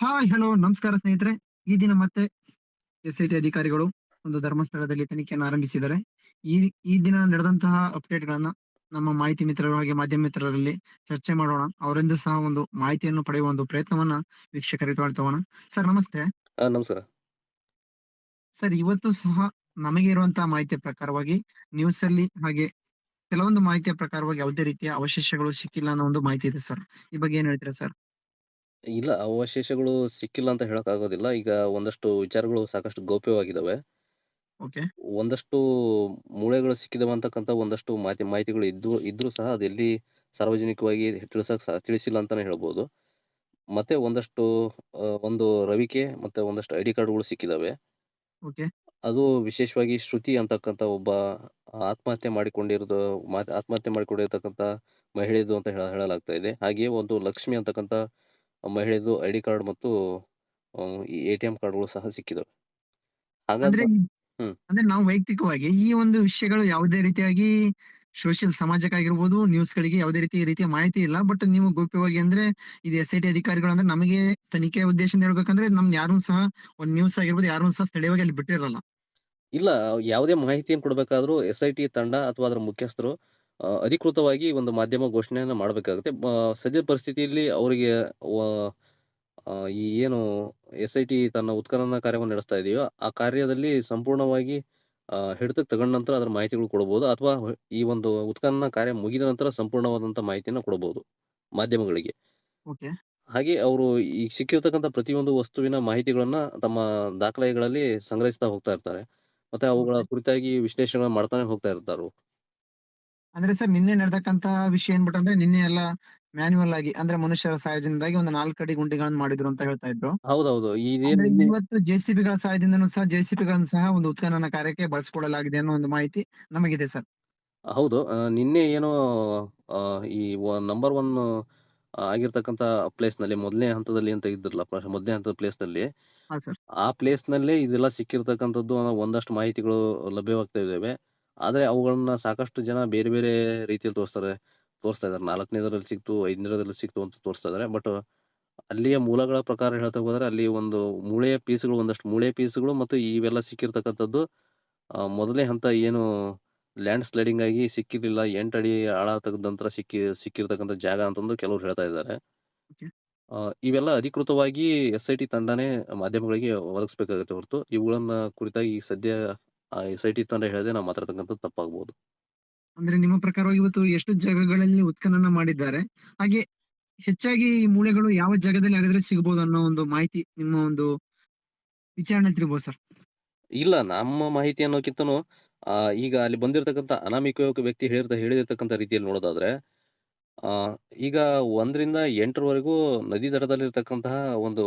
Hi hello ನಮಸ್ಕಾರ ಸ್ನೇಹಿತರೆ. ಈ ದಿನ ಮತ್ತೆ ಎಸ್ ಐ ಟಿ ಅಧಿಕಾರಿಗಳು ಒಂದು ಧರ್ಮಸ್ಥಳದಲ್ಲಿ ತನಿಖೆಯನ್ನು ಆರಂಭಿಸಿದ್ದಾರೆ. ಈ ಈ ದಿನ ನಡೆದಂತಹ ಅಪ್ಡೇಟ್ ಗಳನ್ನ ನಮ್ಮ ಮಾಹಿತಿ ಮಿತ್ರರು ಹಾಗೆ ಮಾಧ್ಯಮ ಮಿತ್ರರಲ್ಲಿ ಚರ್ಚೆ ಮಾಡೋಣ. ಅವರಿಂದ ಸಹ ಒಂದು ಮಾಹಿತಿಯನ್ನು ಪಡೆಯುವ ಒಂದು ಪ್ರಯತ್ನವನ್ನ ವೀಕ್ಷಕರಿಗೆ ಮಾಡ್ತೋಣ ಸರ್ ನಮಸ್ತೆ. ನಮಸ್ಕಾರ. ಸರ್ ಇವತ್ತು ಸಹ ನಮಗೆ ಇರುವಂತಹ ಮಾಹಿತಿಯ ಪ್ರಕಾರವಾಗಿ ನ್ಯೂಸ್ ಅಲ್ಲಿ ಹಾಗೆ ಕೆಲವೊಂದು ಮಾಹಿತಿಯ ಪ್ರಕಾರವಾಗಿ ಯಾವುದೇ ರೀತಿಯ ಅವಶೇಷಗಳು ಸಿಕ್ಕಿಲ್ಲ ಅನ್ನೋ ಒಂದು ಮಾಹಿತಿ ಇದೆ ಸರ್. ಈ ಬಗ್ಗೆ ಏನ್ ಹೇಳ್ತೀರಾ ಸರ್? ಇಲ್ಲ ಅವಶೇಷಗಳು ಸಿಕ್ಕಿಲ್ಲ ಅಂತ ಹೇಳಕ್ ಆಗೋದಿಲ್ಲ ಈಗ ಒಂದಷ್ಟು ವಿಚಾರಗಳು ಸಾಕಷ್ಟು ಗೌಪ್ಯವಾಗಿದ್ದಾವೆ ಓಕೆ. ಒಂದಷ್ಟು ಮೂಳೆಗಳು ಸಿಕ್ಕಿದವ ಅಂತಕ್ಕಂಥ ಒಂದಷ್ಟು ಮಾಹಿತಿ ಮಾಹಿತಿಗಳು ಇದ್ದು ಇದ್ರೂ ಸಹ ಅದೆಲ್ಲಿ ಸಾರ್ವಜನಿಕವಾಗಿ ತಿಳಿಸಕ್ ತಿಳಿಸಿಲ್ಲ ಅಂತಾನೆ ಹೇಳ್ಬೋದು. ಮತ್ತೆ ಒಂದಷ್ಟು ಆ, ಒಂದು ರವಿಕೆ ಮತ್ತೆ ಒಂದಷ್ಟು ಐ ಡಿ ಕಾರ್ಡ್ಗಳು ಸಿಕ್ಕಿದಾವೆ. ಓಕೆ. ಅದು ವಿಶೇಷವಾಗಿ ಶ್ರುತಿ ಅಂತಕ್ಕಂಥ ಒಬ್ಬ ಆತ್ಮಹತ್ಯೆ ಮಾಡಿಕೊಂಡಿರೋದು ಆತ್ಮಹತ್ಯೆ ಮಾಡಿಕೊಂಡಿರ್ತಕ್ಕಂಥ ಮಹಿಳೆದು ಅಂತ ಹೇಳ ಹೇಳಲಾಗ್ತಾ ಇದೆ. ಹಾಗೆಯೇ ಒಂದು ಲಕ್ಷ್ಮಿ ಅಂತಕ್ಕಂಥ ಮಹಿಳೆದು ಐ ಡಿ ಕಾರ್ಡ್ ಮತ್ತು ಎ ಟಿ ಎಂ ಕಾರ್ಡ್ಗಳು ಸಹ ಸಿಕ್ಕಿದವು. ಹಾಗಾದ್ರೆ ಹ್ಮ್. ಅಂದ್ರೆ ನಾವು ವೈಯಕ್ತಿಕವಾಗಿ ಈ ಒಂದು ವಿಷಯಗಳು ಯಾವುದೇ ರೀತಿಯಾಗಿ ಸೋಷಿಯಲ್ ಸಮಾಜಕ್ಕಾಗಿರ್ಬೋದು ನ್ಯೂಸ್ ಗಳಿಗೆ ಯಾವುದೇ ರೀತಿ ರೀತಿಯ ಮಾಹಿತಿ ಇಲ್ಲ. ಬಟ್ ನೀವು ಗೌಪ್ಯವಾಗಿ ಅಂದ್ರೆ ಇದು ಎಸ್ ಐ ಟಿ ಅಧಿಕಾರಿಗಳು ಅಂದ್ರೆ ನಮಗೆ ತನಿಖೆ ಉದ್ದೇಶದಿಂದ ಹೇಳ್ಬೇಕಂದ್ರೆ ನಮ್ ಯಾರು ಸಹ ಒಂದ್ ನ್ಯೂಸ್ ಆಗಿರ್ಬೋದು ಯಾರು ಸಹ ಸ್ಥಳೀಯವಾಗಿ ಅಲ್ಲಿ ಬಿಟ್ಟಿರಲ್ಲ. ಇಲ್ಲ ಯಾವುದೇ ಮಾಹಿತಿಯನ್ನು ಕೊಡಬೇಕಾದ್ರೂ ಎಸ್ ಐ ಟಿ ತಂಡ ಅಥವಾ ಅದರ ಮುಖ್ಯಸ್ಥರು ಅಧಿಕೃತವಾಗಿ ಒಂದು ಮಾಧ್ಯಮ ಘೋಷಣೆಯನ್ನು ಮಾಡಬೇಕಾಗುತ್ತೆ. ಸದ್ಯದ ಪರಿಸ್ಥಿತಿಯಲ್ಲಿ ಅವರಿಗೆ ಈ ಏನು ಎಸ್ ಐ ಟಿ ತನ್ನ ಉತ್ಖನನ ಕಾರ್ಯವನ್ನು ನಡೆಸ್ತಾ ಇದೆಯೋ ಆ ಕಾರ್ಯದಲ್ಲಿ ಸಂಪೂರ್ಣವಾಗಿ ಹಿಡಿತಕ್ಕೆ ತಗೊಂಡ ನಂತರ ಅದರ ಮಾಹಿತಿಗಳು ಕೊಡಬಹುದು ಅಥವಾ ಈ ಒಂದು ಉತ್ಖನನ ಕಾರ್ಯ ಮುಗಿದ ನಂತರ ಸಂಪೂರ್ಣವಾದಂತ ಮಾಹಿತಿಯನ್ನು ಕೊಡಬಹುದು ಮಾಧ್ಯಮಗಳಿಗೆ. ಹಾಗೆ ಅವರು ಈ ಸಿಕ್ಕಿರ್ತಕ್ಕಂಥ ಪ್ರತಿಯೊಂದು ವಸ್ತುವಿನ ಮಾಹಿತಿಗಳನ್ನ ತಮ್ಮ ದಾಖಲೆಗಳಲ್ಲಿ ಸಂಗ್ರಹಿಸ್ತಾ ಹೋಗ್ತಾ ಇರ್ತಾರೆ. ಮತ್ತೆ ಅವುಗಳ ಕುರಿತಾಗಿ ವಿಶ್ಲೇಷಣೆ ಮಾಡ್ತಾನೆ ಹೋಗ್ತಾ ಇರ್ತಾರೆ. ಅಂದ್ರೆ ಸರ್ ನಿನ್ನೆ ನಡೆದಕ್ಕಂತ ವಿಷಯ ಏನ್ಬಿಟ್ಟು ಅಂದ್ರೆ ನಿನ್ನೆ ಎಲ್ಲ ಮ್ಯಾನ್ಯುವಲ್ ಆಗಿ ಅಂದ್ರೆ ಮನುಷ್ಯರ ಸಹಾಯದಿಂದಾಗಿ ಒಂದು ನಾಲ್ಕು ಅಡಿ ಗುಂಡಿಗಳನ್ನ ಮಾಡಿದ್ರು ಅಂತ ಹೇಳ್ತಾ ಇದ್ರು. ಹೌದೌದು. ಅಂದ್ರೆ ಇವತ್ತು ಜೆಸಿಬಿಗಳ ಸಹಾಯದಿಂದನೂ ಸಹ ಜೆಸಿಬಿಗಳನ್ನು ಸಹ ಒಂದು ಉತ್ಖನನ ಕಾರ್ಯಕ್ಕೆ ಬಳಸಿಕೊಳ್ಳಲಾಗಿದೆ ಅನ್ನೋ ಒಂದು ಮಾಹಿತಿ ನಮಗಿದೆ ಸರ್. ಹೌದು. ನಿನ್ನೆ ಏನೋ ಈ ನಂಬರ್ ಒನ್ ಆಗಿರ್ತಕ್ಕಂತ ಪ್ಲೇಸ್ನಲ್ಲಿ ಮೊದಲನೇ ಹಂತದಲ್ಲಿ ಅಂತ ಇದ್ರಲ್ಲ ಮೊದಲನೇ ಹಂತದ ಪ್ಲೇಸ್ನಲ್ಲಿ ಆ ಪ್ಲೇಸ್ನಲ್ಲಿ ಇದೆಲ್ಲ ಸಿಕ್ಕಿರ್ತಕ್ಕಂಥದ್ದು ಒಂದಷ್ಟು ಮಾಹಿತಿಗಳು ಲಭ್ಯವಾಗ್ತಾ ಇದ್ದಾವೆ. ಆದ್ರೆ ಅವುಗಳನ್ನ ಸಾಕಷ್ಟು ಜನ ಬೇರೆ ಬೇರೆ ರೀತಿಯಲ್ಲಿ ತೋರಿಸ್ತಾರೆ. ತೋರಿಸ್ತಾ ಇದ್ದಾರೆ. ನಾಲ್ಕನೇದರಲ್ಲಿ ಸಿಕ್ತು ಐದನೇದರಲ್ಲಿ ಸಿಕ್ತು ಅಂತ ತೋರಿಸ್ತಾ ಇದ್ದಾರೆ. ಬಟ್ ಅಲ್ಲಿಯ ಮೂಲಗಳ ಪ್ರಕಾರ ಹೇಳ್ತಾ ಹೋದ್ರೆ ಅಲ್ಲಿ ಒಂದು ಮೂಳೆಯ ಪೀಸ್ಗಳು ಒಂದಷ್ಟು ಮೂಳೆ ಪೀಸ್ಗಳು ಮತ್ತು ಇವೆಲ್ಲ ಸಿಕ್ಕಿರ್ತಕ್ಕಂಥದ್ದು ಮೊದಲೇ ಮೊದಲನೇ ಹಂತ ಏನು ಲ್ಯಾಂಡ್ ಸ್ಲೈಡಿಂಗ್ ಆಗಿ ಸಿಕ್ಕಿರಲಿಲ್ಲ. ಎಂಟು ಅಡಿ ಆಳ ತೆಗೆದಂತರ ಸಿಕ್ಕಿ ಸಿಕ್ಕಿರ್ತಕ್ಕಂಥ ಜಾಗ ಅಂತಂದು ಕೆಲವರು ಹೇಳ್ತಾ ಇದ್ದಾರೆ. ಇವೆಲ್ಲ ಅಧಿಕೃತವಾಗಿ ಎಸ್ ಐ ಟಿ ತಂಡನೇ ಮಾಧ್ಯಮಗಳಿಗೆ ಒದಗಿಸ್ಬೇಕಾಗುತ್ತೆ ಹೊರತು. ಇವುಗಳನ್ನ ಕುರಿತಾಗಿ ಸದ್ಯ ಎಸ್ ಐ ಟಿ ತಂಡ ಹೇಳದೆ ನಾವು ಮಾತಾಡ್ತಕ್ಕಂಥ ತಪ್ಪಾಗ್ಬೋದು. ಅಂದ್ರೆ ನಿಮ್ಮ ಪ್ರಕಾರ ಇವತ್ತು ಎಷ್ಟು ಜಾಗಗಳಲ್ಲಿ ಉತ್ಖನನ ಮಾಡಿದ್ದಾರೆ? ಹಾಗೆ ಹೆಚ್ಚಾಗಿ ಈ ಮೂಳೆಗಳು ಯಾವ ಜಾಗದಲ್ಲಿ ಆಗಿದ್ರೆ ಸಿಗಬಹುದು ಅನ್ನೋ ಒಂದು ಮಾಹಿತಿ ನಿಮ್ಮ ಒಂದು ವಿಚಾರಣೆ ತಿಳ್ಬೋದು ಸರ್. ಇಲ್ಲ ನಮ್ಮ ಮಾಹಿತಿ ಅನ್ನೋಕ್ಕಿಂತನೂ ಆ, ಈಗ ಅಲ್ಲಿ ಬಂದಿರತಕ್ಕಂತ ಅನಾಮಿಕ ವ್ಯಕ್ತಿ ಹೇಳಿರ್ತ ಹೇಳಿರ್ತಕ್ಕಂಥ ರೀತಿಯಲ್ಲಿ ನೋಡೋದಾದ್ರೆ ಆ, ಈಗ ಒಂದರಿಂದ ಎಂಟರವರೆಗೂ ನದಿ ದಡದಲ್ಲಿರ್ತಕ್ಕಂತಹ ಒಂದು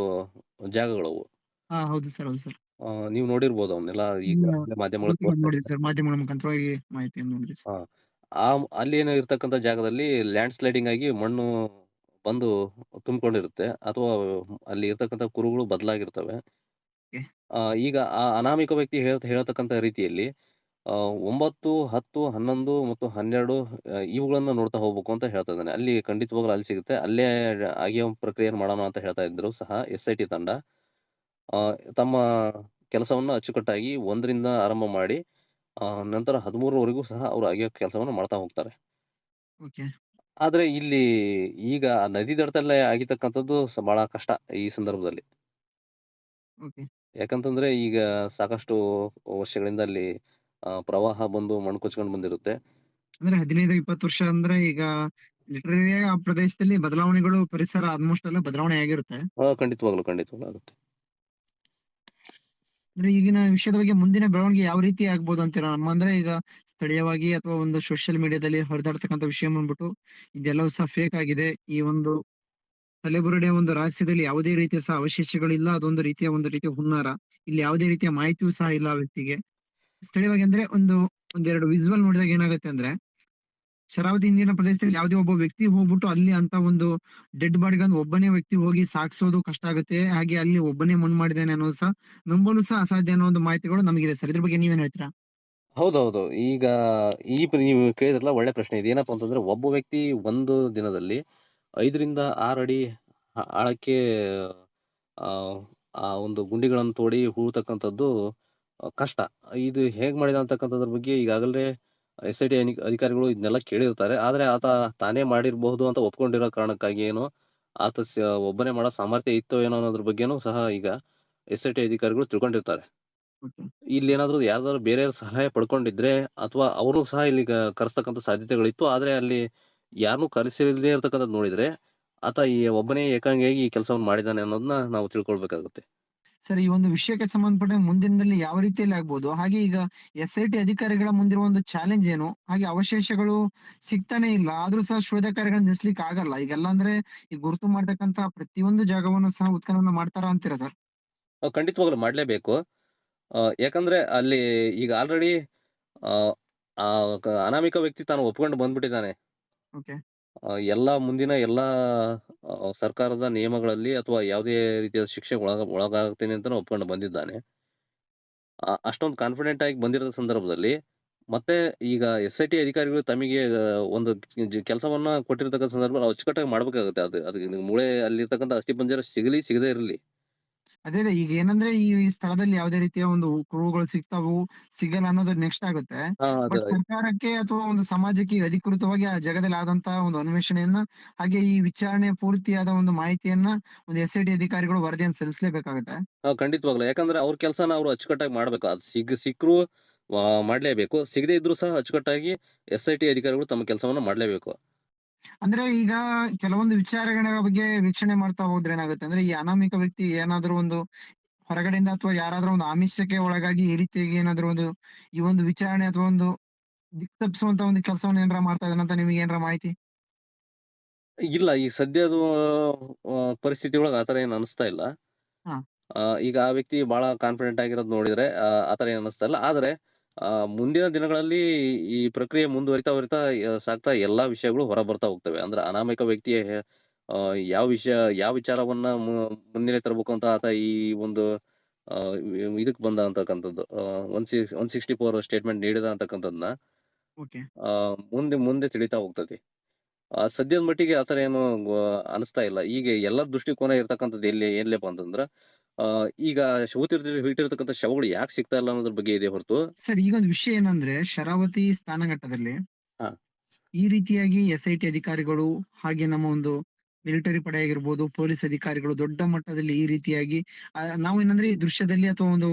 ಜಾಗಗಳವು. ಹಾ ಹೌದು ಸರ್ ಹೌದು ಸರ್. ಆ, ನೀವು ನೋಡಿರ್ಬೋದು ಅವನ್ನೆಲ್ಲ ಈಗ ಹ್ಮ್. ಮಾಧ್ಯಮಗಳು ನೋಡಿದ್ರಿ ಸರ್. ಮಾಧ್ಯಮಗಳ ಮುಖಾಂತರವಾಗಿ ಮಾಹಿತಿಯನ್ನು ನೋಡಿದ್ರಿ ಸರ್ ಆ ಅಲ್ಲಿ ಏನೋ ಇರ್ತಕ್ಕಂಥ ಜಾಗದಲ್ಲಿ ಲ್ಯಾಂಡ್ ಸ್ಲೈಡಿಂಗ್ ಆಗಿ ಮಣ್ಣು ಬಂದು ತುಂಬಿಕೊಂಡಿರುತ್ತೆ. ಅಥವಾ ಅಲ್ಲಿ ಇರ್ತಕ್ಕಂಥ ಕುರುಗಳು ಬದಲಾಗಿರ್ತವೆ. ಆ, ಈಗ ಆ ಅನಾಮಿಕ ವ್ಯಕ್ತಿ ಹೇಳ ಹೇಳತಕ್ಕಂಥ ರೀತಿಯಲ್ಲಿ ಆ, ಒಂಬತ್ತು ಹತ್ತು ಹನ್ನೊಂದು ಮತ್ತು ಹನ್ನೆರಡು ಆ, ಇವುಗಳನ್ನ ನೋಡ್ತಾ ಹೋಗ್ಬೇಕು ಅಂತ ಹೇಳ್ತಾ ಇದ್ದಾನೆ. ಅಲ್ಲಿ ಖಂಡಿತವಾಗ್ಲೂ ಅಲ್ಲಿ ಸಿಗುತ್ತೆ. ಅಲ್ಲೇ ಆಗಿಯೋ ಪ್ರಕ್ರಿಯೆ ಮಾಡೋಣ ಅಂತ ಹೇಳ್ತಾ ಇದ್ರು ಸಹ ಎಸ್ ಐ ಟಿ ತಂಡ ತಮ್ಮ ಕೆಲಸವನ್ನ ಅಚ್ಚುಕಟ್ಟಾಗಿ ಒಂದರಿಂದ ಆರಂಭ ಮಾಡಿ ಆ, ನಂತರ ಹದಿಮೂರವರೆಗೂ ಸಹ ಅವರು ಅಗೆಯೋ ಕೆಲಸವನ್ನು ಮಾಡ್ತಾ ಹೋಗ್ತಾರೆ. ಓಕೆ. ಆದ್ರೆ ಇಲ್ಲಿ ಈಗ ಆ ನದಿ ದಡದಲ್ಲೇ ಆಗಿರ್ತಕ್ಕಂಥದ್ದು ಸ- ಬಹಳ ಕಷ್ಟ ಈ ಸಂದರ್ಭದಲ್ಲಿ. ಓಕೆ. ಯಾಕಂತಂದ್ರೆ ಈಗ ಸಾಕಷ್ಟು ವರ್ಷಗಳಿಂದ ಅಲ್ಲಿ ಆ, ಪ್ರವಾಹ ಬಂದು ಮಣ್ಣು ಕೊಚ್ಕೊಂಡು ಬಂದಿರುತ್ತೆ. ಅಂದ್ರೆ ಹದಿನೈದು ಇಪ್ಪತ್ತು ವರ್ಷ ಅಂದ್ರೆ ಈಗ ಆ ಪ್ರದೇಶದಲ್ಲಿ ಬದಲಾವಣೆಗಳು ಪರಿಸರ ಆಲ್ಮೋಸ್ಟ್ ಎಲ್ಲ ಬದಲಾವಣೆ ಆಗಿರುತ್ತೆ. ಆ, ಖಂಡಿತವಾಗ್ಲು ಖಂಡಿತವಾಗ್ಲು ಆಗುತ್ತೆ. ಅಂದ್ರೆ ಈಗಿನ ವಿಷಯದ ಬಗ್ಗೆ ಮುಂದಿನ ಬೆಳವಣಿಗೆ ಯಾವ ರೀತಿ ಆಗ್ಬೋದು ಅಂತೀರಾ? ಅಂದ್ರೆ ಈಗ ಸ್ಥಳೀಯವಾಗಿ ಅಥವಾ ಒಂದು ಸೋಷಿಯಲ್ ಮೀಡಿಯಾದಲ್ಲಿ ಹರಿದಾಡ್ತಕ್ಕಂಥ ವಿಷಯ ಬಂದ್ಬಿಟ್ಟು ಇದೆಲ್ಲವೂ ಸಹ ಫೇಕ್ ಆಗಿದೆ. ಈ ಒಂದು ತಲೆಬುರುಡೆ ಒಂದು ರಹಸ್ಯದಲ್ಲಿ ಯಾವುದೇ ರೀತಿಯ ಸಹ ಅವಶೇಷಗಳಿಲ್ಲ. ಅದೊಂದು ರೀತಿಯ ಒಂದು ರೀತಿಯ ಹುನ್ನಾರ. ಇಲ್ಲಿ ಯಾವುದೇ ರೀತಿಯ ಮಾಹಿತಿಯೂ ಸಹ ಇಲ್ಲ ವ್ಯಕ್ತಿಗೆ. ಸ್ಥಳೀಯವಾಗಿ ಅಂದ್ರೆ ಒಂದು, ಒಂದೆರಡು ವಿಜುವಲ್ ನೋಡಿದಾಗ ಏನಾಗುತ್ತೆ ಅಂದ್ರೆ ಶರಾವತಿ ಹಿಂದಿನ ಪ್ರದೇಶದಲ್ಲಿ ಯಾವುದೇ ಒಬ್ಬ ವ್ಯಕ್ತಿ ಹೋಗ್ಬಿಟ್ಟು ಅಲ್ಲಿ ಅಂತ ಒಂದು ಡೆಡ್ ಬಾಡಿಗಳನ್ನು ಒಬ್ಬನೇ ವ್ಯಕ್ತಿ ಹೋಗಿ ಸಾಗಿಸೋದು ಕಷ್ಟ ಆಗುತ್ತೆ. ಹಾಗೆ ಅಲ್ಲಿ ಒಬ್ಬನೇ ಮಣ್ಣು ಮಾಡಿದ್ದಾನೆ ಅನ್ನೋದು ಸಹ ನಂಬಲು ಸಹ ಅಸಾಧ್ಯ ಅನ್ನೋ ಒಂದು ಮಾಹಿತಿಗಳು ನಮಗಿದೆ ಸರ್. ಇದ್ರ ಬಗ್ಗೆ ನೀವೇನ್ ಹೇಳ್ತೀರಾ? ಹೌದೌದು. ಈಗ ಈ ನೀವು ಕೇಳಿದ್ರಲ್ಲ ಒಳ್ಳೆ ಪ್ರಶ್ನೆ ಇದೆ. ಏನಪ್ಪಾ ಅಂತಂದ್ರೆ ಒಬ್ಬ ವ್ಯಕ್ತಿ ಒಂದು ದಿನದಲ್ಲಿ ಐದರಿಂದ ಆರು ಅಡಿ ಆಳಕ್ಕೆ ಆ ಒಂದು ಗುಂಡಿಗಳನ್ನು ತೋಡಿ ಹೂಳ್ತಕ್ಕಂಥದ್ದು ಕಷ್ಟ. ಇದು ಹೇಗ್ ಮಾಡಿದ ಅಂತಕ್ಕಂಥದ್ರ ಬಗ್ಗೆ ಈಗಾಗಲೇ ಎಸ್ ಐ ಟಿ ಅಧಿಕಾರಿಗಳು ಇದನ್ನೆಲ್ಲ ಕೇಳಿರ್ತಾರೆ. ಆದ್ರೆ ಆತ ತಾನೇ ಮಾಡಿರಬಹುದು ಅಂತ ಒಪ್ಕೊಂಡಿರೋ ಕಾರಣಕ್ಕಾಗಿ ಏನು ಆತ ಒಬ್ಬನೇ ಮಾಡೋ ಸಾಮರ್ಥ್ಯ ಇತ್ತೋ ಏನೋ ಅನ್ನೋದ್ರ ಬಗ್ಗೆನೂ ಸಹ ಈಗ ಎಸ್ ಐ ಟಿ ಅಧಿಕಾರಿಗಳು ತಿಳ್ಕೊಂಡಿರ್ತಾರೆ. ಇಲ್ಲಿ ಏನಾದ್ರು ಯಾವ್ದಾದ್ರು ಬೇರೆ ಸಹಾಯ ಪಡ್ಕೊಂಡಿದ್ರೆ ಅಥವಾ ಅವರು ಸಹ ಇಲ್ಲಿ ಕರೆಸ್ತಕ್ಕಂಥ ಸಾಧ್ಯತೆಗಳಿತ್ತು ಆದ್ರೆ ಅಲ್ಲಿ ಯಾರನ್ನೂ ಕರೆಸಿಲ್ಲದೆ ಇರ್ತಕ್ಕಂಥದ್ದು ನೋಡಿದ್ರೆ ಆತ ಈ ಒಬ್ಬನೇ ಏಕಾಂಗಿಯಾಗಿ ಈ ಕೆಲಸವನ್ನು ಮಾಡಿದಾನೆ ಅನ್ನೋದನ್ನ ನಾವು ತಿಳ್ಕೊಳ್ಬೇಕಾಗುತ್ತೆ. ಸರ್ ಈ ಒಂದು ವಿಷಯಕ್ಕೆ ಸಂಬಂಧಪಟ್ಟ ಮುಂದಿನದಲ್ಲಿ ಯಾವ ರೀತಿಯಲ್ಲಿ ಆಗ್ಬೋದು? ಹಾಗೆ ಈಗ ಎಸ್ ಐ ಟಿ ಅಧಿಕಾರಿಗಳ ಮುಂದಿರುವ ಒಂದು ಚಾಲೆಂಜ್ ಏನು? ಹಾಗೆ ಅವಶೇಷಗಳು ಸಿಗ್ತಾನೆ ಇಲ್ಲ. ಆದ್ರೂ ಸಹ ಶೋಧ ಕಾರ್ಯಗಳನ್ನ ನಿಲ್ಸ್ಲಿಕ್ಕೆ ಆಗಲ್ಲ. ಈಗೆಲ್ಲ ಅಂದ್ರೆ ಈ ಗುರುತು ಮಾಡ್ತಕ್ಕಂತ ಪ್ರತಿಯೊಂದು ಜಾಗವನ್ನು ಸಹ ಉತ್ಖನನ ಮಾಡ್ತಾರ ಅಂತೀರಾ ಸರ್? ಖಂಡಿತವಾಗ್ಲು ಮಾಡ್ಲೇಬೇಕು. ಯಾಕಂದ್ರೆ ಅಲ್ಲಿ ಈಗ ಆಲ್ರೆಡಿ ಅನಾಮಿಕ ವ್ಯಕ್ತಿ ತಾನು ಒಪ್ಕೊಂಡು ಬಂದ್ಬಿಟ್ಟಿದ್ದಾನೆ. ಎಲ್ಲಾ ಮುಂದಿನ ಎಲ್ಲಾ ಸರ್ಕಾರದ ನಿಯಮಗಳಲ್ಲಿ ಅಥವಾ ಯಾವುದೇ ರೀತಿಯ ಶಿಕ್ಷೆ ಒಳಗ, ಒಳಗಾಗ್ತೇನೆ ಅಂತ ಒಪ್ಕೊಂಡು ಬಂದಿದ್ದಾನೆ. ಅಷ್ಟೊಂದು ಕಾನ್ಫಿಡೆಂಟ್ ಆಗಿ ಬಂದಿರೋ ಸಂದರ್ಭದಲ್ಲಿ ಮತ್ತೆ ಈಗ ಎಸ್ ಐ ಟಿ ಅಧಿಕಾರಿಗಳು ತಮಗೆ ಒಂದು ಕೆಲಸವನ್ನ ಕೊಟ್ಟಿರ್ತಕ್ಕಂಥ ಸಂದರ್ಭದಲ್ಲಿ ಅಚ್ಚುಕಟ್ಟಾಗಿ ಮಾಡ್ಬೇಕಾಗುತ್ತೆ. ಅದು ಅದು ಮೂಳೆ ಅಲ್ಲಿರ್ತಕ್ಕಂಥ ಅಸ್ಥಿಪಂಜರ ಸಿಗಲಿ, ಸಿಗದೇ ಇರಲಿ. ಅದೇ ಈಗ ಏನಂದ್ರೆ ಈ ಸ್ಥಳದಲ್ಲಿ ಯಾವುದೇ ರೀತಿಯ ಒಂದು ಕ್ರೂಗಳು ಸಿಗ್ತಾವು ಸಿಗಲ್ಲ ಅನ್ನೋದು ನೆಕ್ಸ್ಟ್ ಆಗುತ್ತೆ. ಬಟ್ ಸರ್ಕಾರಕ್ಕೆ ಅಥವಾ ಒಂದು ಸಮಾಜಕ್ಕೆ ಅಧಿಕೃತವಾಗಿ ಆ ಜಗದಲ್ಲಿ ಆದಂತಹ ಒಂದು ಅನ್ವೇಷಣೆಯನ್ನ ಹಾಗೆ ಈ ವಿಚಾರಣೆ ಪೂರ್ತಿಯಾದ ಒಂದು ಮಾಹಿತಿಯನ್ನ ಒಂದು ಎಸ್ ಐ ಡಿ ಅಧಿಕಾರಿಗಳು ವರದಿಯನ್ನು ಸಲ್ಲಿಸಲೇಬೇಕಾಗುತ್ತೆ. ಖಂಡಿತವಾಗ್ಲೂ ಖಂಡಿತವಾಗ್ಲು. ಯಾಕಂದ್ರೆ ಅವ್ರ ಕೆಲಸನ ಅವ್ರು ಅಚ್ಚುಕಟ್ಟಾಗಿ ಮಾಡ್ಬೇಕು. ಅದು ಸಿಗ್ ಸಿಕ್ಕರು ಮಾಡ್ಲೇಬೇಕು. ಸಿಗದೇ ಇದ್ರು ಸಹ ಅಚ್ಚುಕಟ್ಟಾಗಿ ಎಸ್ ಐ ಟಿ ಅಧಿಕಾರಿಗಳು ತಮ್ಮ ಕೆಲಸವನ್ನ ಮಾಡ್ಲೇಬೇಕು. ಅಂದ್ರೆ ಈಗ ಕೆಲವೊಂದು ವಿಚಾರಗಳ ಬಗ್ಗೆ ವೀಕ್ಷಣೆ ಮಾಡ್ತಾ ಹೋದ್ರೆ ಏನಾಗುತ್ತೆ ಅಂದ್ರೆ ಈ ಅನಾಮಿಕ ವ್ಯಕ್ತಿ ಏನಾದ್ರೂ ಒಂದು ಹೊರಗಡೆಯಿಂದ ಅಥವಾ ಯಾರಾದ್ರೂ ಒಂದು ಆಮಿಷಕ್ಕೆ ಒಳಗಾಗಿ ಈ ರೀತಿಯಾಗಿ ಏನಾದ್ರೂ ಒಂದು ಈ ಒಂದು ವಿಚಾರಣೆ ಅಥವಾ ಒಂದು ದಿಕ್ ತಪ್ಪಿಸುವಂತ ಒಂದು ಕೆಲಸವನ್ನ ಏನಾರ ಮಾಡ್ತಾ ಇದ್ದಾನಂತ ನಿಮಗೆ ಏನಾರ ಮಾಹಿತಿ? ಇಲ್ಲ ಈ ಸದ್ಯದ ಪರಿಸ್ಥಿತಿ ಒಳಗೆ ಆತರ ಏನ್ ಅನಿಸ್ತಾ ಇಲ್ಲ. ಈಗ ಆ ವ್ಯಕ್ತಿ ಬಹಳ ಕಾನ್ಫಿಡೆಂಟ್ ಆಗಿರೋದು ನೋಡಿದ್ರೆ ಆತರ ಏನ್ ಅನಿಸ್ತಾ ಇಲ್ಲ. ಆದ್ರೆ ಆ, ಮುಂದಿನ ದಿನಗಳಲ್ಲಿ ಈ ಪ್ರಕ್ರಿಯೆ ಮುಂದುವರಿತಾ ವರಿತಾ ಸಾಕ್ತಾ ಸಾಗ್ತಾ ಎಲ್ಲಾ ವಿಷಯಗಳು ಹೊರ ಬರ್ತಾ ಹೋಗ್ತವೆ. ಅಂದ್ರೆ ಅನಾಮಿಕ ವ್ಯಕ್ತಿಯ ಆ, ಯಾವ ವಿಷಯ ಯಾವ ವಿಚಾರವನ್ನ ಮು- ಮುನ್ನೆಲೆ ತರಬೇಕು ಅಂತ ಆತ ಈ ಒಂದು ಆ, ಇದಕ್ ಬಂದ ಅಂತಕ್ಕಂಥದ್ದು. One six one sixty four statement ನೀಡಿದ ಅಂತಕ್ಕಂಥದ್ದನ್ನ ಓಕೆ. ಆ, ಮುಂದೆ ಮುಂದೆ ತಿಳಿತಾ ಹೋಗ್ತದೆ. ಆ ಸದ್ಯದ ಮಟ್ಟಿಗೆ ಆತರ ಏನು ಗೊ- ಅನಿಸ್ತಾ ಇಲ್ಲ. ಈಗ ಎಲ್ಲರ ದೃಷ್ಟಿಕೋನ ಇರ್ತಕ್ಕಂಥದ್ದು ಎಲ್ಲಿ ಎಲ್ಲಿಪ್ಪ ಅಂತಂದ್ರ ಈಗ ಶವತಿರ್ತಿ ಇಟ್ಟಿರ್ತಕ್ಕಂಥ ಶವಗಳು ಯಾಕೆ ಸಿಗ್ತಾ ಇಲ್ಲ ಅನ್ನೋದ್ರ ಬಗ್ಗೆ ಇದೆ ಹೊರತು ಸರ್ ಈಗ ಒಂದು ವಿಷಯ ಏನಂದ್ರೆ ಶರಾವತಿ ಸ್ಥಾನಘಟ್ಟದಲ್ಲಿ. ಈ ರೀತಿಯಾಗಿ ಎಸ್ ಐ ಟಿ ಅಧಿಕಾರಿಗಳು ಹಾಗೆ ನಮ್ಮ ಒಂದು ಮಿಲಿಟರಿ ಪಡೆ ಆಗಿರ್ಬೋದು ಪೊಲೀಸ್ ಅಧಿಕಾರಿಗಳು ದೊಡ್ಡ ಮಟ್ಟದಲ್ಲಿ ಈ ರೀತಿಯಾಗಿ ನಾವು ಏನಂದ್ರೆ ಈ ದೃಶ್ಯದಲ್ಲಿ ಅಥವಾ ಒಂದು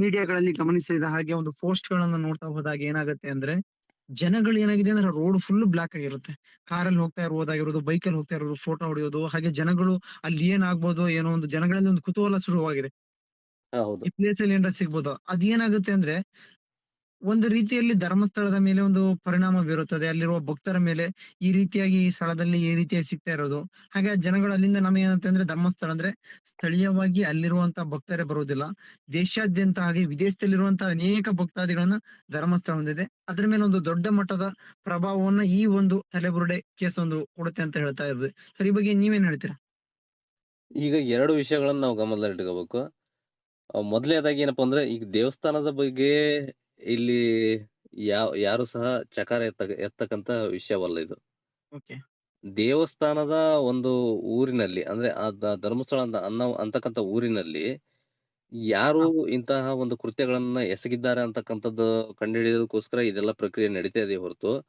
ಮೀಡಿಯಾಗಳಲ್ಲಿ ಗಮನಿಸಿದ ಹಾಗೆ ಒಂದು ಪೋಸ್ಟ್ ಗಳನ್ನ ನೋಡ್ತಾ ಹೋದಾಗ ಏನಾಗುತ್ತೆ ಅಂದ್ರೆ ಜನಗಳು ಏನಾಗಿದೆ ಅಂದ್ರೆ ರೋಡ್ ಫುಲ್ ಬ್ಲಾಕ್ ಆಗಿರುತ್ತೆ. ಕಾರಲ್ಲಿ ಹೋಗ್ತಾ ಇರುವುದಾಗಿರೋದು ಬೈಕಲ್ಲಿ ಹೋಗ್ತಾ ಇರೋದು ಫೋಟೋ ಹೊಡೆಯೋದು ಹಾಗೆ ಜನಗಳು ಅಲ್ಲಿ ಏನಾಗ್ಬೋದು ಏನೋ ಒಂದು ಜನಗಳಲ್ಲಿ ಒಂದು ಕುತೂಹಲ ಶುರುವಾಗಿದೆ. ಈ ಪ್ಲೇಸ್ ಅಲ್ಲಿ ಏನಾರ ಸಿಗ್ಬೋದು. ಅದೇನಾಗುತ್ತೆ ಅಂದ್ರೆ ಒಂದು ರೀತಿಯಲ್ಲಿ ಧರ್ಮಸ್ಥಳದ ಮೇಲೆ ಒಂದು ಪರಿಣಾಮ ಬೀರುತ್ತದೆ. ಅಲ್ಲಿರುವ ಭಕ್ತರ ಮೇಲೆ ಈ ರೀತಿಯಾಗಿ ಈ ಸ್ಥಳದಲ್ಲಿ ಈ ರೀತಿಯಾಗಿ ಸಿಗ್ತಾ ಇರೋದು. ಹಾಗೆ ಜನಗಳು ಅಲ್ಲಿಂದ ನಮಗೆ ಅಂದ್ರೆ ಧರ್ಮಸ್ಥಳ ಅಂದ್ರೆ ಸ್ಥಳೀಯವಾಗಿ ಅಲ್ಲಿರುವಂತಹ ಭಕ್ತರೇ ಬರುವುದಿಲ್ಲ. ದೇಶಾದ್ಯಂತ ಹಾಗೆ ವಿದೇಶದಲ್ಲಿರುವಂತಹ ಅನೇಕ ಭಕ್ತಾದಿಗಳನ್ನ ಧರ್ಮಸ್ಥಳ ಹೊಂದಿದೆ. ಅದ್ರ ಮೇಲೆ ಒಂದು ದೊಡ್ಡ ಮಟ್ಟದ ಪ್ರಭಾವವನ್ನ ಈ ಒಂದು ತಲೆಬುರುಡೆ ಕೇಸ್ ಒಂದು ಕೊಡುತ್ತೆ ಅಂತ ಹೇಳ್ತಾ ಇರೋದು. ಸರ್, ಈ ಬಗ್ಗೆ ನೀವೇನ್ ಹೇಳ್ತೀರಾ? ಈಗ ಎರಡು ವಿಷಯಗಳನ್ನ ನಾವು ಗಮನದಲ್ಲಿ ಇಟ್ಕೋಬೇಕು ಮೊದಲನೇದಾಗಿ ಏನಪ್ಪಾ ಅಂದ್ರೆ ಈಗ ದೇವಸ್ಥಾನದ ಬಗ್ಗೆ ಇಲ್ಲಿ ಯಾವ ಯಾರು ಸಹ ಚಕಾರ ಎತ್ತ ಎತ್ತಕ್ಕಂತ ವಿಷಯವಲ್ಲ ಇದು. ಓಕೆ. ದೇವಸ್ಥಾನದ ಒಂದು ಊರಿನಲ್ಲಿ ಅಂದ್ರೆ ಆ ದ- ಧರ್ಮಸ್ಥಳ ಅಂತ ಅನ್ನ ಅಂತಕ್ಕಂತ ಊರಿನಲ್ಲಿ ಯಾರು ಇಂತಹ ಒಂದು ಕೃತ್ಯಗಳನ್ನ ಎಸಗಿದ್ದಾರೆ ಅಂತಕ್ಕಂಥದ್ದು ಕಂಡುಹಿಡಿಯೋದಕ್ಕೋಸ್ಕರ ಇದೆಲ್ಲ ಪ್ರಕ್ರಿಯೆ ನಡೀತಾ ಇದೆ ಹೊರತು.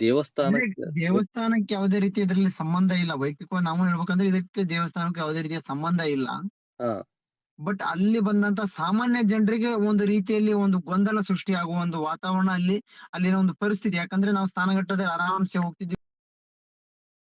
ದೇವಸ್ಥಾನಕ್ಕೆ ದೇವಸ್ಥಾನಕ್ಕೆ ಯಾವುದೇ ರೀತಿ ಇದರಲ್ಲಿ ಸಂಬಂಧ ಇಲ್ಲ. ವೈಯಕ್ತಿಕವಾಗಿ ನಾವು ಹೇಳ್ಬೇಕಂದ್ರೆ ಇದಕ್ಕೆ ದೇವಸ್ಥಾನಕ್ಕೆ ಯಾವುದೇ ರೀತಿಯ ಸಂಬಂಧ ಇಲ್ಲ. ಹಾ. ಬಟ್ ಅಲ್ಲಿ ಬಂದಂತ ಸಾಮಾನ್ಯ ಜನರಿಗೆ ಒಂದು ರೀತಿಯಲ್ಲಿ ಒಂದು ಗೊಂದಲ ಸೃಷ್ಟಿ ಆಗುವ ಒಂದು ವಾತಾವರಣ ಅಲ್ಲಿ, ಅಲ್ಲಿನ ಒಂದು ಪರಿಸ್ಥಿತಿ. ಯಾಕಂದ್ರೆ ನಾವು ಸ್ನಾನಘಟ್ಟದಲ್ಲಿ ಆರಾಮ್ಸೆ ಹೋಗ್ತಿದ್ವಿ.